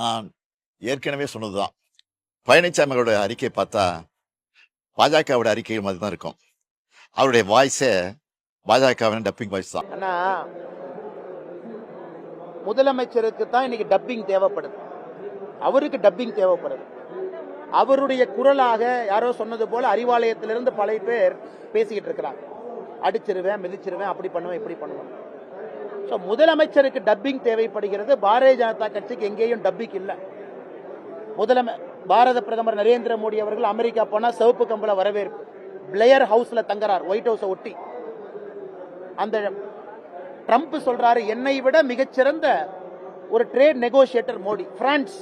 நான் ஏற்கனவே சொன்னதுதான். பழனிசாமியோட அறிக்கை பார்த்தா பாஜகவோட அறிக்கை மாதிரி தான் இருக்கும். அவருடைய வாய்ஸே பாஜகவின் டப்பிங் வாய்ஸ் தான். ஆனா முதலமைச்சருக்கு தான் இன்னைக்கு டப்பிங் தேவைப்படுது. அவருக்கு டப்பிங் தேவைப்படுது. அவருடைய குரலாக யாரோ சொன்னது போல அறிவாலயத்திலிருந்து பல பேர் பேசிக்கிட்டு இருக்கிறாங்க. அடிச்சிருவேன் மிதிச்சிருவேன் அப்படி பண்ணுவேன் இப்படி பண்ணுவேன். ஸோ முதலமைச்சருக்கு டப்பிங் தேவைப்படுகிறது. பாரதிய ஜனதா கட்சிக்கு எங்கேயும் டப்பிங் இல்லை. முதலமை பாரத பிரதமர் நரேந்திர மோடி அவர்கள் அமெரிக்கா போனால் சிவப்பு கம்பள வரவேற்பு. பிளேயர் ஹவுஸில் தங்குறார். ஒயிட் ஹவுஸை ஒட்டி. அந்த ட்ரம்ப் சொல்றாரு என்னை விட மிகச்சிறந்த ஒரு ட்ரேட் நெகோசியேட்டர் மோடி. பிரான்ஸ்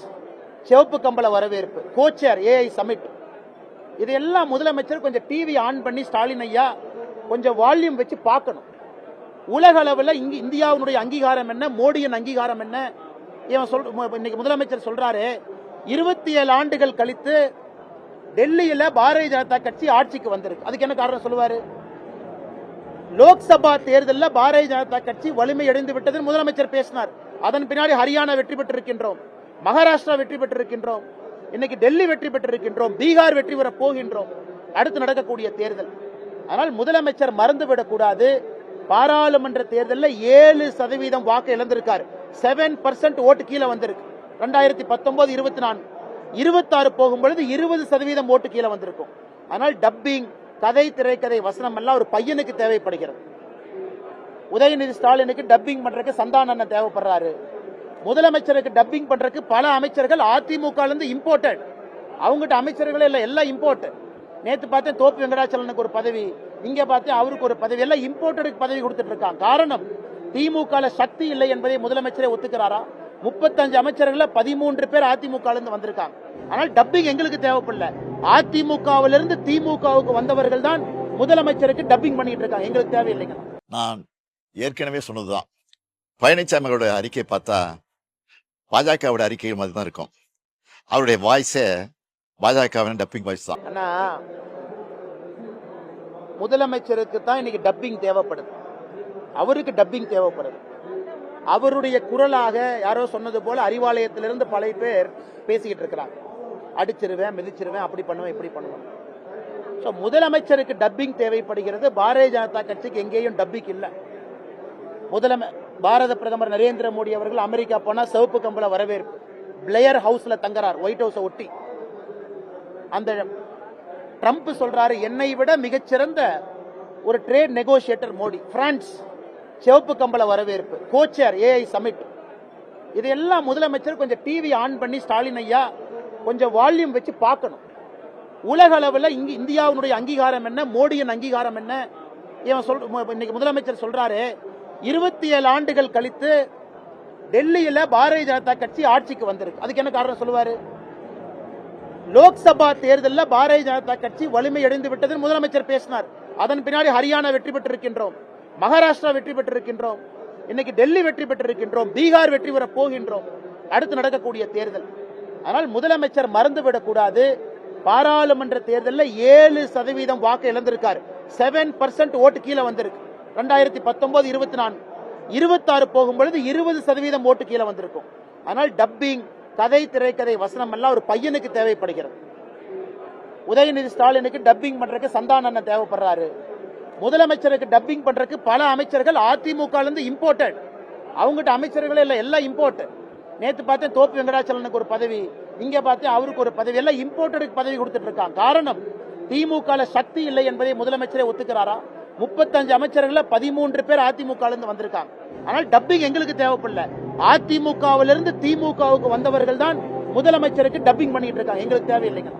சிவப்பு கம்பள வரவேற்பு. கோச்சர் ஏஐ சமிட் இதையெல்லாம் முதலமைச்சர் கொஞ்சம் டிவி ஆன் பண்ணி ஸ்டாலின் ஐயா கொஞ்சம் வால்யூம் வச்சு பார்க்கணும். உலக அளவில் இங்கு இந்தியாவினுடைய அங்கீகாரம் என்ன? மோடியின் அங்கீகாரம் என்ன? இவன் சொல் இன்னைக்கு முதலமைச்சர் சொல்றாரு இருபத்தி ஏழு ஆண்டுகள் கழித்து டெல்லியில பாரதிய ஜனதா கட்சி ஆட்சிக்கு வந்திருக்கு. அதுக்கு என்ன காரணம் சொல்லுவாரு? லோக்சபா தேர்தலில் பாரதிய ஜனதா கட்சி வலிமை அடைந்து விட்டது முதலமைச்சர் பேசினார். அதன் பின்னாடி ஹரியானா வெற்றி பெற்றிருக்கின்றோம். மகாராஷ்டிரா வெற்றி பெற்றிருக்கின்றோம். இன்னைக்கு டெல்லி வெற்றி பெற்றிருக்கின்றோம். பீகார் வெற்றி பெற போகின்றோம். அடுத்து நடக்கக்கூடிய தேர்தல். ஆனால் முதலமைச்சர் மறந்துவிடக் கூடாது. பாராளுமன்ற தேர்தலில் ஏழு சதவீதம் வாக்கு இழந்திருக்காரு. செவன் பர்சன்ட் ஓட்டு கீழே வந்திருக்கு. ரெண்டாயிரத்தி பத்தொன்பது இருபத்தி நான்கு. இருபத்தாறு போகும்பொழுது இருபது சதவீதம் ஓட்டு கீழே வந்திருக்கும். ஆனால் டப்பிங் கதை திரைக்கதை வசனம் எல்லாம் ஒரு பையனுக்கு தேவைப்படுகிறது. உதயநிதி ஸ்டாலினுக்கு டப்பிங் பண்றதுக்கு சந்தானந்தன் தேவைப்படுறாரு. முதலமைச்சருக்கு டப்பிங் பண்றதுக்கு பல அமைச்சர்கள் அதிமுக இருந்து இம்போர்ட்டட் அவங்ககிட்ட அமைச்சர்களே இல்லை எல்லாம் இம்போர்ட் நேத்து பார்த்தேன் தோப்பு வெங்கடாச்சலனுக்கு ஒரு பதவி. இங்க பார்த்தேன் அவருக்கு ஒரு பதவி எல்லாம் இம்போர்ட்டடுக்கு பதவி கொடுத்துட்டு இருக்காங்க காரணம் திமுக சக்தி இல்லை என்பதை முதலமைச்சரே ஒத்துக்கிறாரா? முப்பத்தஞ்சு அமைச்சர்கள பதிமூன்று பேர் அதிமுக இருந்து வந்திருக்காங்க. ஆனால் டப்பிங் எங்களுக்கு தேவைப்படல. அதிமுகவிலிருந்து திமுகவுக்கு வந்தவர்கள் தான் முதலமைச்சருக்கு டப்பிங் பண்ணிட்டு இருக்காங்க எங்களுக்கு தேவையில்லைங்க. நான் ஏற்கனவே சொன்னதுதான். பழனிசாமியோட அறிக்கை பார்த்தா பாஜகவோட அறிக்கை மாதிரி தான் இருக்கும். அவருடைய வாய்ஸே பாஜகவின் டப்பிங் வாய்ஸ் தான். முதலமைச்சருக்கு தான் இன்னைக்கு டப்பிங் தேவைப்படுது. அவருக்கு டப்பிங் தேவைப்படுது. அவருடைய குரலாக யாரோ சொன்னது போல அறிவாலயத்திலிருந்து பல பேர் பேசிக்கிட்டு இருக்கிறாங்க. அடிச்சிருவேன் மிதிச்சிருவேன் அப்படி பண்ணுவேன் இப்படி பண்ணுவேன். ஸோ முதலமைச்சருக்கு டப்பிங் தேவைப்படுகிறது. பாரதிய ஜனதா கட்சிக்கு எங்கேயும் டப்பிங் இல்லை. முதலமை பாரத பிரதமர் நரேந்திர மோடி அவர்கள் அமெரிக்கா போனால் சிவப்பு கம்பள வரவேற்பு. பிளேயர் ஹவுஸில் தங்குறார் ஒயிட் ஹவுஸை ஒட்டி. அந்த ட்ரம்ப் சொல்றாரு என்னை விட மிகச்சிறந்த ஒரு ட்ரேட் நெகோசியேட்டர் மோடி பிரான்ஸ் சிவப்பு கம்பள வரவேற்பு கோச்சர் ஏஐ சமிட் இதையெல்லாம் முதலமைச்சர் கொஞ்சம் டிவி ஆன் பண்ணி ஸ்டாலின் ஐயா கொஞ்சம் வால்யூம் வச்சு பார்க்கணும். உலக அளவில் இங்கு இந்தியாவினுடைய அங்கீகாரம் என்ன மோடியின் அங்கீகாரம் என்ன? இவன் சொல் இன்னைக்கு முதலமைச்சர் சொல்றாரு இருபத்தி ஏழு ஆண்டுகள் கழித்து டெல்லியில் பாரதிய ஜனதா கட்சி ஆட்சிக்கு வந்திருக்கு. அதுக்கு என்ன காரணம் சொல்லுவாரு? லோக்சபா தேர்தலில் பாரதிய ஜனதா கட்சி வலிமை அடைந்து விட்டது முதலமைச்சர் பேசினார். அதன் பின்னாடி ஹரியானா வெற்றி பெற்றிருக்கின்றோம். மகாராஷ்டிரா வெற்றி பெற்றிருக்கின்றோம். இன்னைக்கு டெல்லி வெற்றி பெற்றிருக்கின்றோம். பீகார் வெற்றி பெற போகின்றோம். அடுத்து நடக்கக்கூடிய தேர்தல். ஆனால் முதலமைச்சர் மறந்துவிடக்கூடாது பாராளுமன்ற தேர்தலில் ஏழு சதவீதம் வாக்கு இழந்திருக்கார். செவன் பர்சன்ட் ஓட்டு கீழே வந்திருக்கு. ரெண்டாயிரத்தி பத்தொன்பது இருபத்தி நான்கு. இருபத்தாறு போகும்பொழுது இருபது சதவீதம் ஓட்டு கீழே வந்திருக்கும். ஆனால் டப்பிங் கதை திரைக்கதை வசனம் எல்லாம் ஒரு பையனுக்கு தேவைப்படுகிறது. உதயநிதி ஸ்டாலினுக்கு டப்பிங் பண்றதுக்கு சந்தானந்தன் தேவைப்படுறாரு. முதலமைச்சருக்கு டப்பிங் பண்றதுக்கு பல அமைச்சர்கள் அதிமுக இருந்து இம்போர்ட்டட் அவங்ககிட்ட அமைச்சர்களே இல்ல எல்லாம் இம்போர்ட் நேத்து பார்த்தேன் தோப்பு வெங்கடாச்சலனுக்கு ஒரு பதவி இங்க பார்த்தேன் அவருக்கு ஒரு பதவி எல்லாம் இம்போர்ட்டடுக்கு பதவி கொடுத்துட்டு இருக்காங்க. காரணம் திமுக சக்தி இல்லை என்பதை முதலமைச்சரே ஒத்துக்கிறாரா? முப்பத்தஞ்சு அமைச்சர்கள பதிமூன்று பேர் அதிமுக இருந்து வந்திருக்காங்க. ஆனால் டப்பிங் எங்களுக்கு தேவைப்படல. அதிமுகவிலிருந்து திமுகவுக்கு வந்தவர்கள் தான் முதலமைச்சருக்கு டப்பிங் பண்ணிட்டு இருக்காங்க. எங்களுக்கு தேவையில்லைங்க.